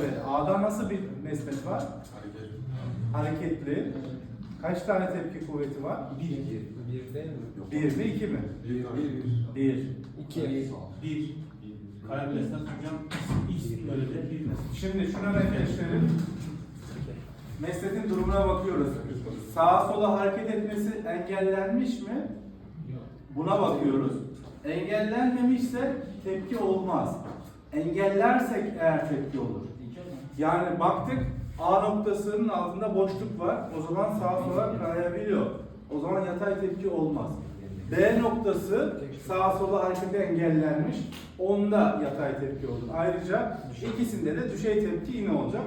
B'de. A'da nasıl bir mesnet var? Hareketli. Kaç tane tepki kuvveti var? Bir, iki. Bir değil mi? Bir mi iki mi? Bir, bir. Bir. İki. Bir. Kare mesnet hocam X böyle de bir mesnet. Şimdi şuna netleştirelim. Mesnetin durumuna bakıyoruz. Sağa sola hareket etmesi engellenmiş mi? Buna bakıyoruz. Engellenmemişse tepki olmaz. Engellersek eğer tepki olur. Yani baktık A noktasının altında boşluk var. O zaman sağa sola kayabiliyor. O zaman yatay tepki olmaz. B noktası sağa sola hareketi engellenmiş. Onda yatay tepki olur. Ayrıca ikisinde de düşey tepki yine olacak.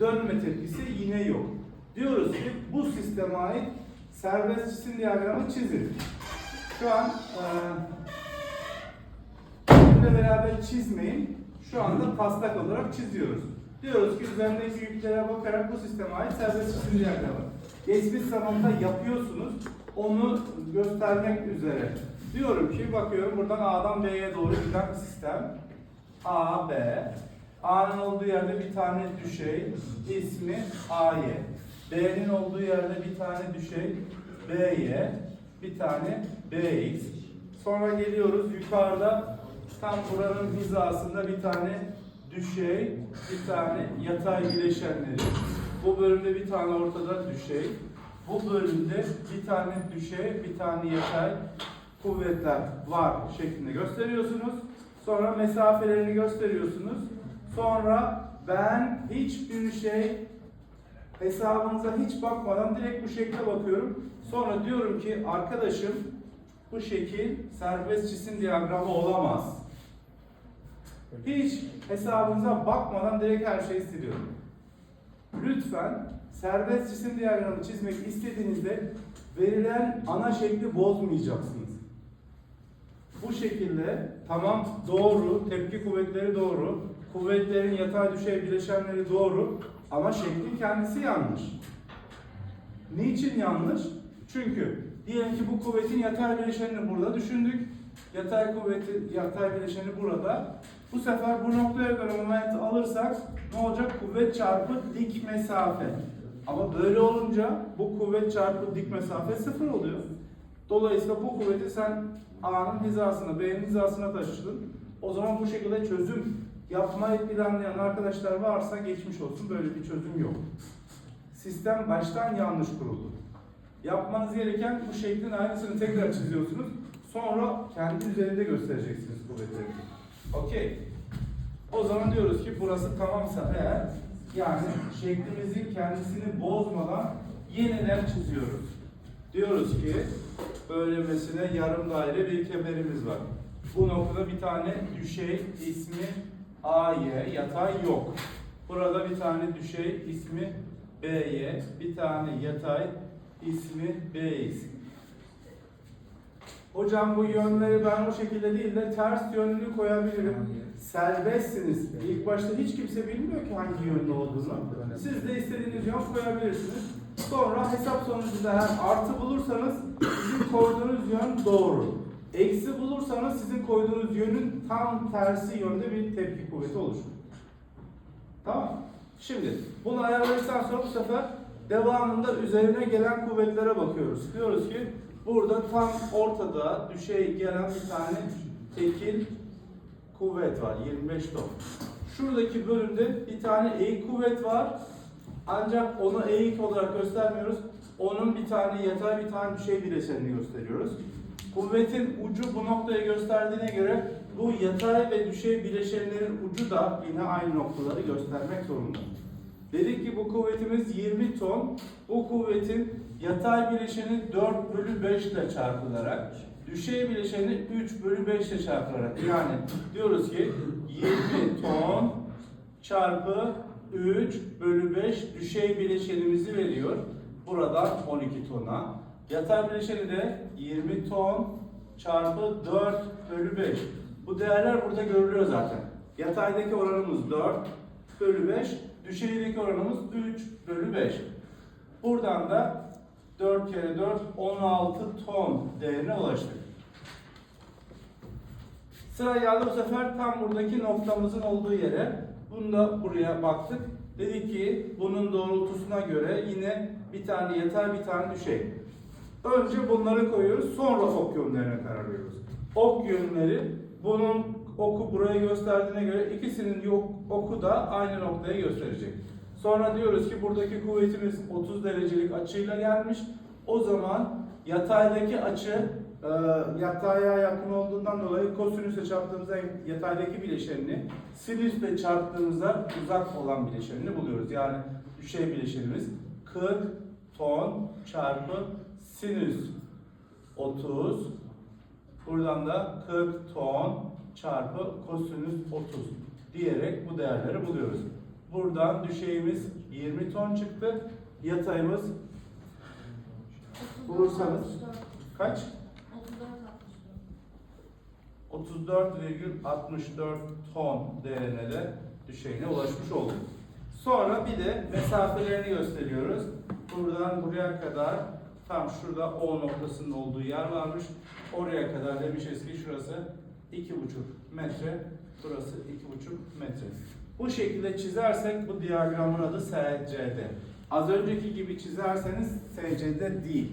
Dönme tepkisi yine yok. Diyoruz ki bu sisteme ait serbest cisim diyagramı çizin. Şu an eee benimle beraber çizmeyin. Şu anda taslak olarak çiziyoruz. Diyoruz ki üzerindeki yüklere bakarak bu sisteme ait serbest cisim diyagramı. Geçmiş zamanda yapıyorsunuz. Onu göstermek üzere. Diyorum ki bakıyorum buradan A'dan B'ye doğru giden sistem. A, B. A'nın olduğu yerde bir tane düşey, ismi AY. B'nin olduğu yerde bir tane düşey, BY. Bir tane BX. Sonra geliyoruz yukarıda tam buranın hizasında bir tane düşey, bir tane yatay bileşenleri. Bu bölümde bir tane ortada düşey. Bu bölümde bir tane düşey, bir tane yatay kuvvetler var şeklinde gösteriyorsunuz. Sonra mesafelerini gösteriyorsunuz. Sonra ben hiçbir şey hesabınıza hiç bakmadan direkt bu şekle bakıyorum. Sonra diyorum ki arkadaşım bu şekil serbest cisim diyagramı olamaz. Hiç hesabınıza bakmadan direkt her şeyi siliyorum. Lütfen serbest cisim diyagramı çizmek istediğinizde verilen ana şekli bozmayacaksınız. Bu şekilde tamam doğru, tepki kuvvetleri doğru, kuvvetlerin yatay düşey bileşenleri doğru ama şeklin kendisi yanlış. Niçin yanlış? Çünkü diyelim ki bu kuvvetin yatay bileşenini burada düşündük. Yatay kuvveti, yatay bileşeni burada. Bu sefer bu noktaya göre momenti alırsak ne olacak? Kuvvet çarpı dik mesafe. Ama böyle olunca bu kuvvet çarpı dik mesafe sıfır oluyor. Dolayısıyla bu kuvveti sen A'nın hizasına, B'nin hizasına taşıdın. O zaman bu şekilde çözüm yapmayı planlayan arkadaşlar varsa geçmiş olsun. Böyle bir çözüm yok. Sistem baştan yanlış kuruldu. Yapmanız gereken bu şeklin aynısını tekrar çiziyorsunuz. Sonra kendi üzerinde göstereceksiniz kuvvetleri. Okey. O zaman diyoruz ki burası tamamsa eğer yani şeklimizin kendisini bozmadan yeniden çiziyoruz. Diyoruz ki böylemesine yarım daire bir kemerimiz var. Bu noktada bir tane düşey ismi AY yatay yok. Burada bir tane düşey ismi BY, bir tane yatay ismi BX. Hocam bu yönleri ben o şekilde değil de ters yönünü koyabilirim. Serbestsiniz. İlk başta hiç kimse bilmiyor ki hangi yönde olduğunu. Siz de istediğiniz yön koyabilirsiniz. Sonra hesap sonucunda eğer artı bulursanız sizin koyduğunuz yön doğru. Eksi bulursanız sizin koyduğunuz yönün tam tersi yönde bir tepki kuvveti oluşur. Tamam. Şimdi bunu ayarladıktan sonra bu sefer devamında üzerine gelen kuvvetlere bakıyoruz. Diyoruz ki burada tam ortada düşey gelen bir tane tekil kuvvet var 25 ton. Şuradaki bölümde bir tane eğik kuvvet var. Ancak onu eğik olarak göstermiyoruz. Onun bir tane yatay bir tane düşey bileşenini gösteriyoruz. Kuvvetin ucu bu noktaya gösterdiğine göre bu yatay ve düşey bileşenlerin ucu da yine aynı noktaları göstermek zorunda. Dedik ki bu kuvvetimiz 20 ton. Bu kuvvetin yatay bileşeni 4 bölü 5 ile çarpılarak, düşey bileşeni 3 bölü 5 ile çarpılarak. Yani diyoruz ki 20 ton çarpı 3 bölü 5 düşey bileşenimizi veriyor. Buradan 12 tona. Yatay bileşeni de 20 ton çarpı 4 bölü 5. Bu değerler burada görülüyor zaten. Yataydaki oranımız 4 bölü 5. Düşeydeki oranımız 3 bölü 5. Buradan da 4 kere 4 16 ton değerine ulaştık. Sıra geldi bu sefer tam buradaki noktamızın olduğu yere. Bunu da buraya baktık. Dedik ki bunun doğrultusuna göre yine bir tane yeter bir tane düşey. Önce bunları koyuyoruz sonra ok yönlerine karar veriyoruz. Ok yönleri bunun oku buraya gösterdiğine göre ikisinin yok, oku da aynı noktaya gösterecek. Sonra diyoruz ki buradaki kuvvetimiz 30 derecelik açıyla gelmiş. O zaman yataydaki açı e, yataya yakın olduğundan dolayı kosinüsle çarptığımızda yataydaki bileşenini sinüsle çarptığımızda uzak olan bileşenini buluyoruz. Yani düşey bileşenimiz 40 ton çarpı sinüs 30 buradan da 40 ton çarpı kosinüs 30 diyerek bu değerleri buluyoruz. Buradan düşeyimiz 20 ton çıktı. Yatayımız Bulursanız. kaç? 34,64 ton değerine de düşeyine ulaşmış olduk. Sonra bir de mesafelerini gösteriyoruz. Buradan buraya kadar tam şurada O noktasının olduğu yer varmış. Oraya kadar demişiz ki şurası 2,5 metre, burası 2,5 metre. Bu şekilde çizersek bu diyagramın adı SCD. Az önceki gibi çizerseniz SCD değil.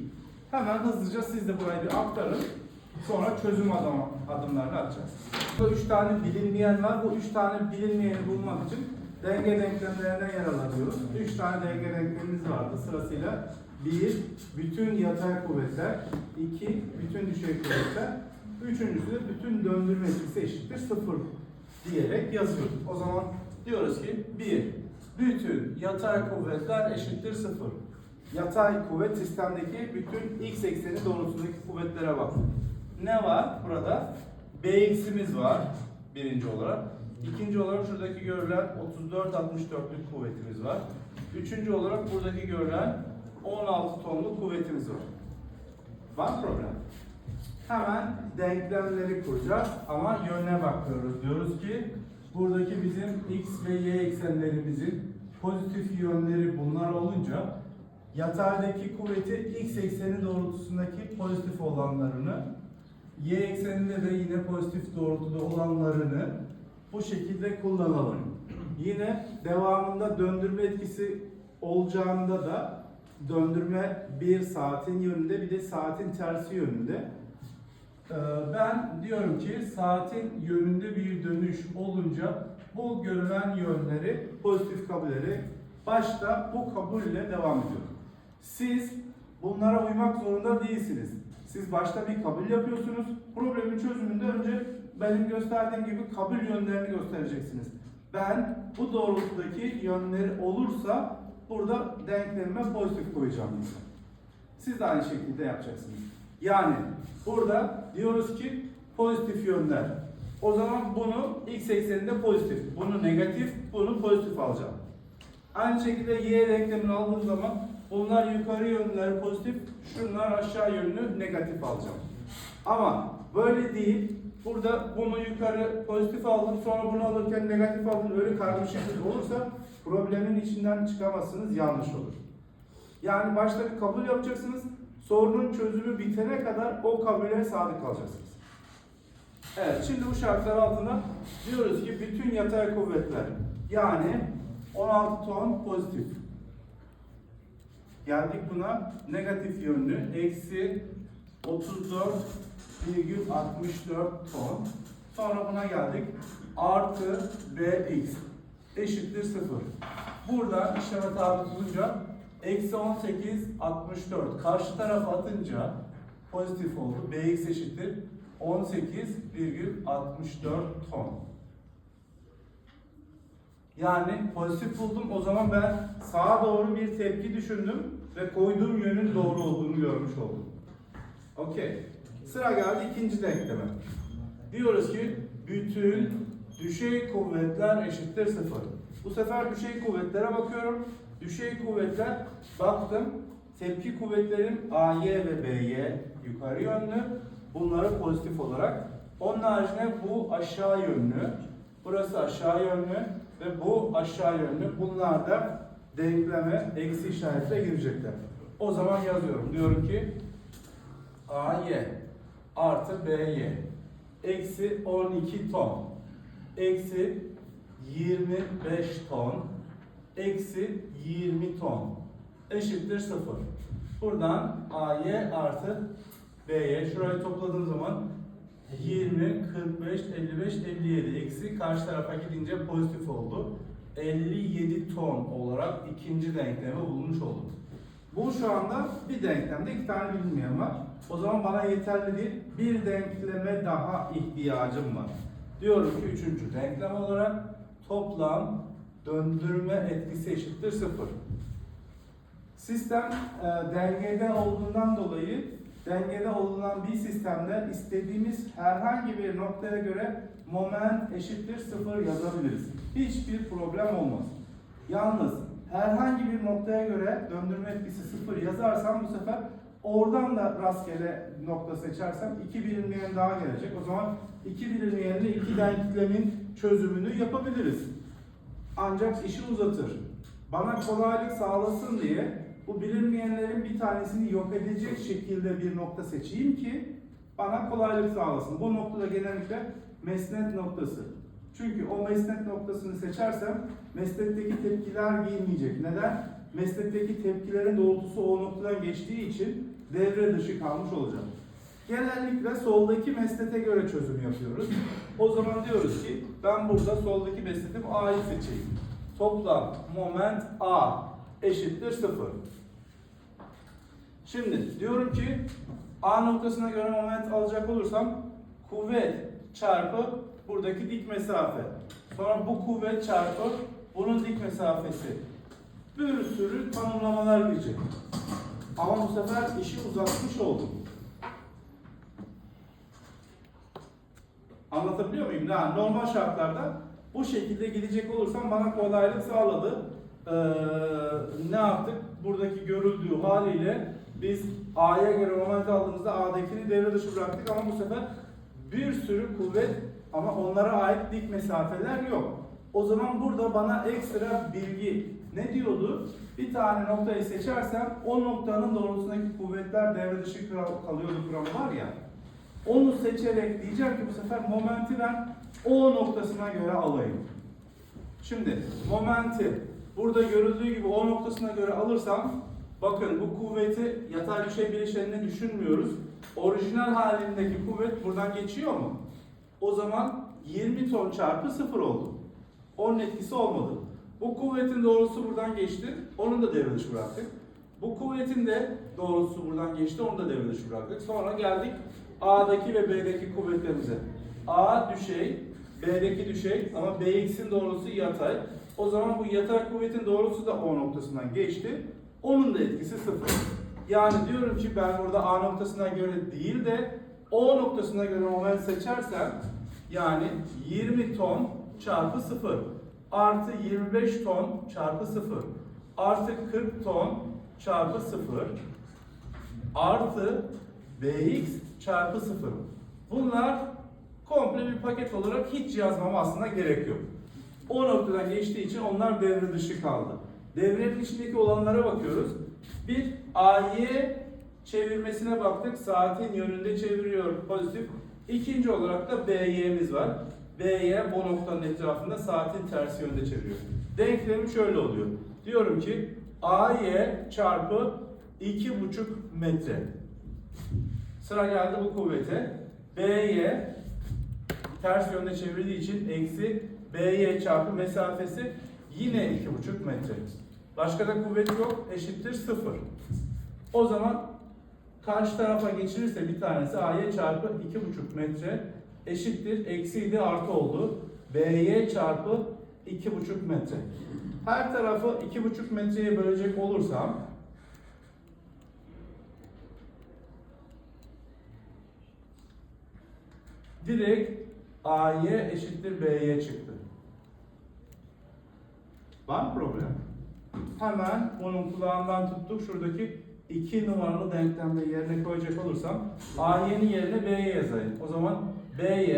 Hemen hızlıca siz de burayı bir aktarın. Sonra çözüm adım, adımlarını atacağız. Burada üç tane bilinmeyen var. Bu üç tane bilinmeyeni bulmak için denge denklemlerine yer alıyoruz. Üç tane denge denklemimiz vardı sırasıyla. Bir, bütün yatay kuvvetler. iki bütün düşey kuvvetler. Üçüncüsü bütün döndürme etkisi eşittir sıfır diyerek yazıyoruz. O zaman diyoruz ki bir, bütün yatay kuvvetler eşittir sıfır. Yatay kuvvet sistemdeki bütün x ekseni doğrultusundaki kuvvetlere bak. Ne var burada? Bx'imiz var birinci olarak. İkinci olarak şuradaki görülen 34-64'lük kuvvetimiz var. Üçüncü olarak buradaki görülen 16 tonluk kuvvetimiz var. Var problem. Hemen denklemleri kuracağız ama yöne bakıyoruz. Diyoruz ki buradaki bizim x ve y eksenlerimizin pozitif yönleri bunlar olunca yataydaki kuvveti x ekseni doğrultusundaki pozitif olanlarını y ekseninde de yine pozitif doğrultuda olanlarını bu şekilde kullanalım. Yine devamında döndürme etkisi olacağında da döndürme bir saatin yönünde bir de saatin tersi yönünde. Ee, Ben diyorum ki saatin yönünde bir dönüş olunca bu görülen yönleri pozitif kabul ederek başta bu kabulle devam ediyorum. Siz bunlara uymak zorunda değilsiniz. Siz başta bir kabul yapıyorsunuz. Problemin çözümünde önce benim gösterdiğim gibi kabul yönlerini göstereceksiniz. Ben bu doğrultudaki yönleri olursa burada denklemime pozitif koyacağım. Siz de aynı şekilde yapacaksınız. Yani burada diyoruz ki pozitif yönler. O zaman bunu x ekseninde pozitif, bunu negatif, bunu pozitif alacağım. Aynı şekilde y denklemini aldığım zaman bunlar yukarı yönleri pozitif, şunlar aşağı yönlü negatif alacağım. Ama böyle değil. Burada bunu yukarı pozitif aldım, sonra bunu alırken negatif aldım. Öyle karmaşık bir olursa problemin içinden çıkamazsınız, yanlış olur. Yani başta bir kabul yapacaksınız. Sorunun çözümü bitene kadar o kabule sadık kalacaksınız. Evet, şimdi bu şartlar altında diyoruz ki bütün yatay kuvvetler yani 16 ton pozitif. Geldik buna negatif yönlü eksi 34,64 ton. Sonra buna geldik artı bx eşittir 0. Burada işleme tabi tutunca eksi 18,64 karşı tarafa atınca pozitif oldu. bx eşittir 18,64 ton. Yani pozitif buldum. O zaman ben sağa doğru bir tepki düşündüm ve koyduğum yönün doğru olduğunu görmüş oldum. Okey. Sıra geldi ikinci denkleme. Diyoruz ki bütün düşey kuvvetler eşittir sıfır. Bu sefer düşey kuvvetlere bakıyorum. Düşey kuvvetler baktım. Tepki kuvvetlerim AY ve BY yukarı yönlü. Bunları pozitif olarak. Onun haricinde bu aşağı yönlü. Burası aşağı yönlü ve bu aşağı yönlü. Bunlar da denkleme eksi işaretle girecekler. O zaman yazıyorum. Diyorum ki AY artı BY eksi 12 ton eksi 25 ton eksi 20 ton eşittir 0. Buradan A'ya artı B'ye şurayı topladığım zaman 20, 45, 55, 57 eksi karşı tarafa gidince pozitif oldu. 57 ton olarak ikinci denklemi bulmuş olduk. Bu şu anda bir denklemde iki tane bilinmeyen var. O zaman bana yeterli değil. Bir denkleme daha ihtiyacım var. Diyorum ki üçüncü denklem olarak toplam döndürme etkisi eşittir sıfır. Sistem e, dengede olduğundan dolayı dengede olunan bir sistemde istediğimiz herhangi bir noktaya göre moment eşittir sıfır yazabiliriz. Hiçbir problem olmaz. Yalnız herhangi bir noktaya göre döndürme etkisi sıfır yazarsam bu sefer oradan da rastgele nokta seçersem iki bilinmeyen daha gelecek. O zaman iki bilinmeyenle iki denklemin çözümünü yapabiliriz. Ancak işi uzatır. Bana kolaylık sağlasın diye bu bilinmeyenlerin bir tanesini yok edecek şekilde bir nokta seçeyim ki bana kolaylık sağlasın. Bu noktada genellikle mesnet noktası. Çünkü o mesnet noktasını seçersem mesnetteki tepkiler giyilmeyecek. Neden? Mesnetteki tepkilerin doğrultusu o noktadan geçtiği için devre dışı kalmış olacak. Genellikle soldaki mesnete göre çözüm yapıyoruz. O zaman diyoruz ki ben burada soldaki mesnetim A'yı seçeyim. Toplam moment A eşittir 0. Şimdi diyorum ki A noktasına göre moment alacak olursam kuvvet çarpı buradaki dik mesafe. Sonra bu kuvvet çarpı bunun dik mesafesi. Bir sürü tanımlamalar girecek. Ama bu sefer işi uzatmış oldum. Anlatabiliyor muyum? Yani normal şartlarda bu şekilde gidecek olursam bana kolaylık sağladı. Ee, ne yaptık? Buradaki görüldüğü haliyle biz A'ya göre moment aldığımızda A'dakini devre dışı bıraktık ama bu sefer bir sürü kuvvet ama onlara ait dik mesafeler yok. O zaman burada bana ekstra bilgi ne diyordu? Bir tane noktayı seçersem o noktanın doğrultusundaki kuvvetler devre dışı kal- kalıyordu kuralı var ya. Onu seçerek diyeceğim ki bu sefer momenti ben O noktasına göre alayım. Şimdi momenti burada görüldüğü gibi O noktasına göre alırsam bakın bu kuvveti yatay düşey bileşenini düşünmüyoruz. Orijinal halindeki kuvvet buradan geçiyor mu? O zaman 20 ton çarpı 0 oldu. Onun etkisi olmadı. Bu kuvvetin doğrusu buradan geçti. Onun da devre dışı bıraktık. Bu kuvvetin de doğrusu buradan geçti. Onu da devre dışı bıraktık. Sonra geldik A'daki ve B'deki kuvvetlerimize. A düşey, B'deki düşey ama BX'in doğrusu yatay. O zaman bu yatay kuvvetin doğrusu da O noktasından geçti. Onun da etkisi sıfır. Yani diyorum ki ben burada A noktasına göre değil de O noktasına göre moment seçersem yani 20 ton çarpı 0 artı 25 ton çarpı 0 artı 40 ton çarpı 0 artı bx çarpı 0. Bunlar komple bir paket olarak hiç yazmama aslında gerek yok. O noktadan geçtiği için onlar devre dışı kaldı. Devrenin içindeki olanlara bakıyoruz. Bir AY çevirmesine baktık. Saatin yönünde çeviriyor pozitif. İkinci olarak da BY'miz var. BY bu noktanın etrafında saatin tersi yönde çeviriyor. Denklemim şöyle oluyor. Diyorum ki AY çarpı 2,5 metre. Sıra geldi bu kuvvete. BY ters yönde çevirdiği için eksi BY çarpı mesafesi yine 2,5 metre. Başka da kuvvet yok. Eşittir 0. O zaman karşı tarafa geçirirse bir tanesi AY çarpı 2,5 metre eşittir. Eksiydi artı oldu. BY çarpı 2,5 metre. Her tarafı 2,5 metreye bölecek olursam direkt AY eşittir BY çıktı. Var mı problem? Hemen onun kulağından tuttuk. Şuradaki 2 numaralı denklemde yerine koyacak olursam AY'nin yerine BY yazayım. O zaman BY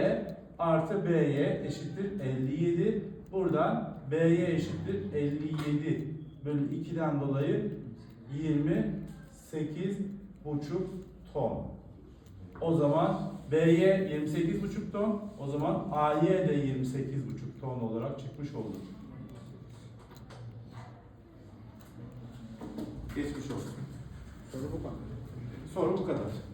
artı BY eşittir 57. Buradan BY eşittir 57 bölü 2'den dolayı 28 buçuk ton. O zaman B'ye 28,5 ton. O zaman A'ya de 28,5 ton olarak çıkmış oldu. Geçmiş olsun. Soru bu kadar. Soru bu kadar.